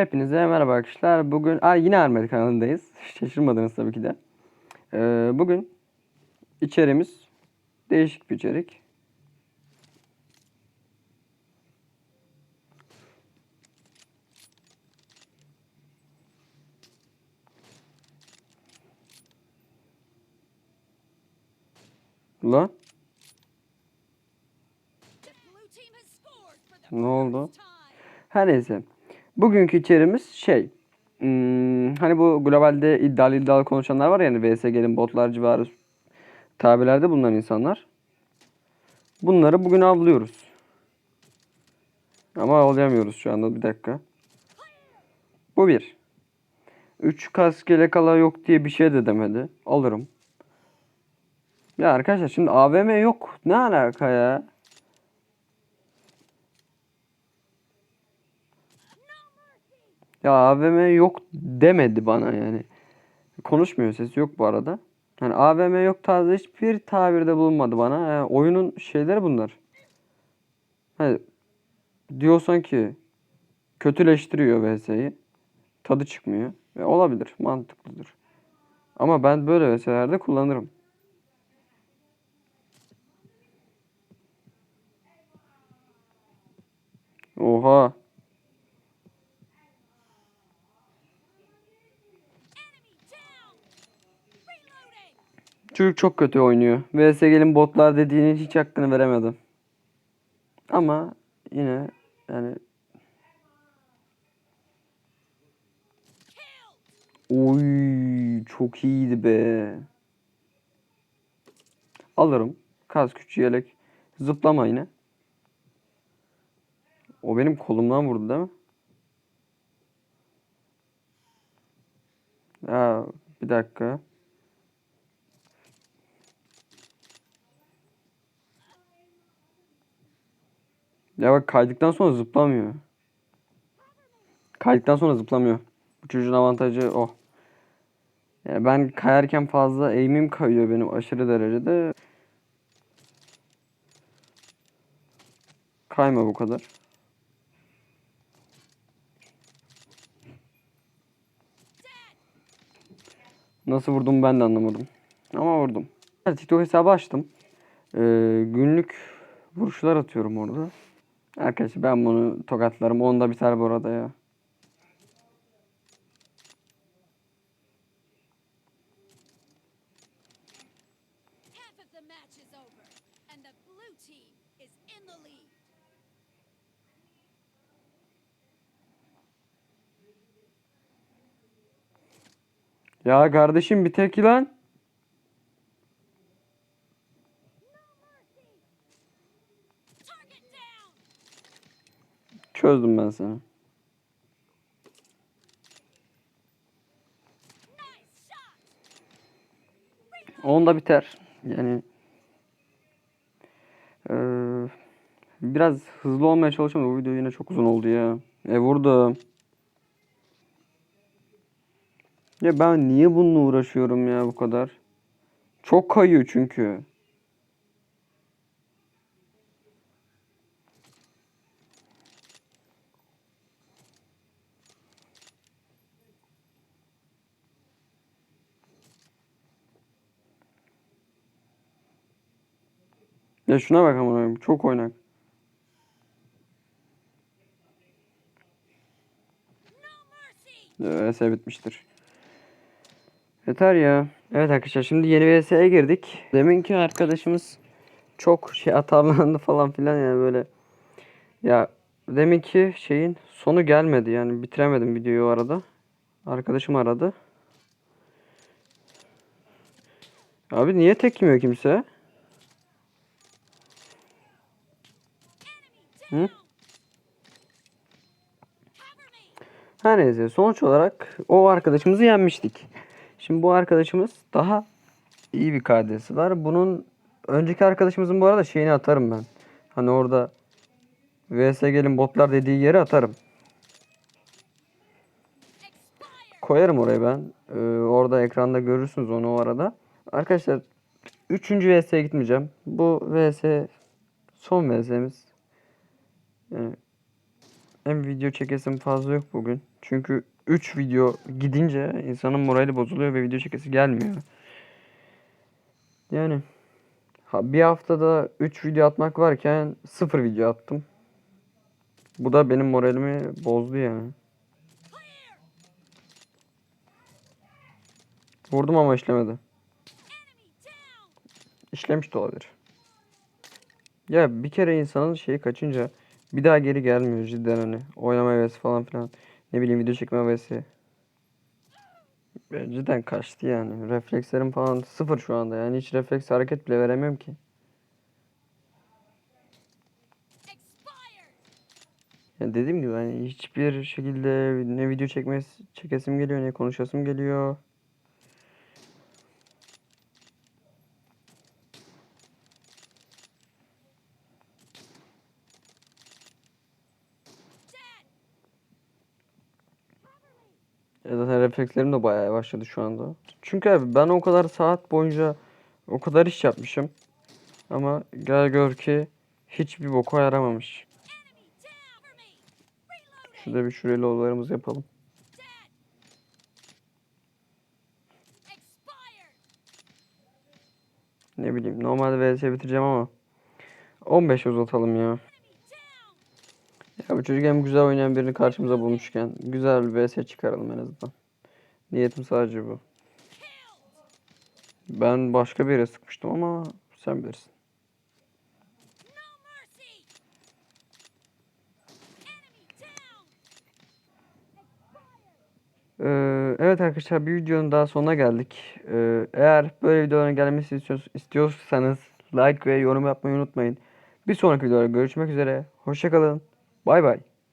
Hepinize merhaba arkadaşlar. Bugün Aa, yine Armet kanalındayız. Şaşırmadınız tabii ki de. Ee, bugün içerimiz değişik bir içerik. Lan Ne oldu? her neyse. Bugünkü içerimiz şey. hmm, hani bu globalde iddialı iddialı konuşanlar var ya hani VSG'nin botlar civarı tabirlerde bulunan insanlar. Bunları bugün avlıyoruz. Ama avlayamıyoruz şu anda bir dakika. Bu bir. 3 kaskele kala yok diye bir şey de demedi. Alırım. Ya arkadaşlar şimdi AVM yok. Ne alaka ya? Ya AVM yok demedi bana yani. Konuşmuyor sesi yok bu arada. Hani AVM yok tarzı hiçbir tabirde bulunmadı bana. Yani oyunun şeyleri bunlar. Hani diyorsan ki kötüleştiriyor VS'yi. Tadı çıkmıyor. Ve olabilir, mantıklıdır. Ama ben böyle VS'lerde kullanırım. Oha. Çocuk çok kötü oynuyor. VSG'nin botlar dediğinin hiç hakkını veremedim. Ama yine yani Oy çok iyiydi be. Alırım. Kas küçük yelek. Zıplama yine. O benim kolumdan vurdu değil mi? Ya bir dakika. Ya bak kaydıktan sonra zıplamıyor. Kaydıktan sonra zıplamıyor. Bu çocuğun avantajı o. Yani ben kayarken fazla eğimim kayıyor benim aşırı derecede. Kayma bu kadar. Nasıl vurdum ben de anlamadım. Ama vurdum. TikTok hesabı açtım. Ee, günlük vuruşlar atıyorum orada. Arkadaşlar ben bunu tokatlarım. Onda biter bu arada ya. Ya kardeşim bir tek lan. Çözdüm ben seni. Onda biter. Yani eee, biraz hızlı olmaya çalışıyorum bu video yine çok uzun oldu ya. E vurdum. Ya ben niye bununla uğraşıyorum ya bu kadar? Çok kayıyor çünkü. Ya şuna bak amına çok oynak. VS bitmiştir. Yeter ya. Evet arkadaşlar şimdi yeni VS'ye girdik. Deminki arkadaşımız çok şey atarlandı falan filan yani böyle. Ya deminki şeyin sonu gelmedi yani bitiremedim videoyu o arada. Arkadaşım aradı. Abi niye tek yemiyor kimse? Hı? Her neyse sonuç olarak o arkadaşımızı yenmiştik. Şimdi bu arkadaşımız daha iyi bir KD'si var. Bunun önceki arkadaşımızın bu arada şeyini atarım ben. Hani orada VSG'nin botlar dediği yere atarım. Koyarım oraya ben. Ee, orada ekranda görürsünüz onu o arada. Arkadaşlar 3. VS'ye gitmeyeceğim. Bu VS son VS'miz. Yani hem video çekesim fazla yok bugün. Çünkü 3 video gidince insanın morali bozuluyor ve video çekesi gelmiyor. Yani bir haftada 3 video atmak varken 0 video attım. Bu da benim moralimi bozdu yani. Vurdum ama işlemedi. İşlemiş de olabilir. Ya bir kere insanın şeyi kaçınca bir daha geri gelmiyor cidden hani. Oynama hevesi falan filan. Ne bileyim video çekme hevesi. Ben cidden kaçtı yani. Reflekslerim falan sıfır şu anda. Yani hiç refleks hareket bile veremiyorum ki. Yani dediğim gibi hani hiçbir şekilde ne video çekmesi çekesim geliyor ne konuşasım geliyor. Ya zaten reflekslerim de bayağı yavaşladı şu anda. Çünkü abi ben o kadar saat boyunca o kadar iş yapmışım. Ama gel gör ki hiçbir boka yaramamış. Şurada bir şurayla olaylarımızı yapalım. Ne bileyim normalde VS bitireceğim ama 15 uzatalım ya. Bu çocuk güzel oynayan birini karşımıza bulmuşken güzel bir VS çıkaralım en azından. Niyetim sadece bu. Ben başka bir yere sıkmıştım ama sen bilirsin. Ee, evet arkadaşlar bir videonun daha sonuna geldik. Ee, eğer böyle videoların gelmesini istiyor- istiyorsanız like ve yorum yapmayı unutmayın. Bir sonraki videoda görüşmek üzere. Hoşçakalın. Bay bay.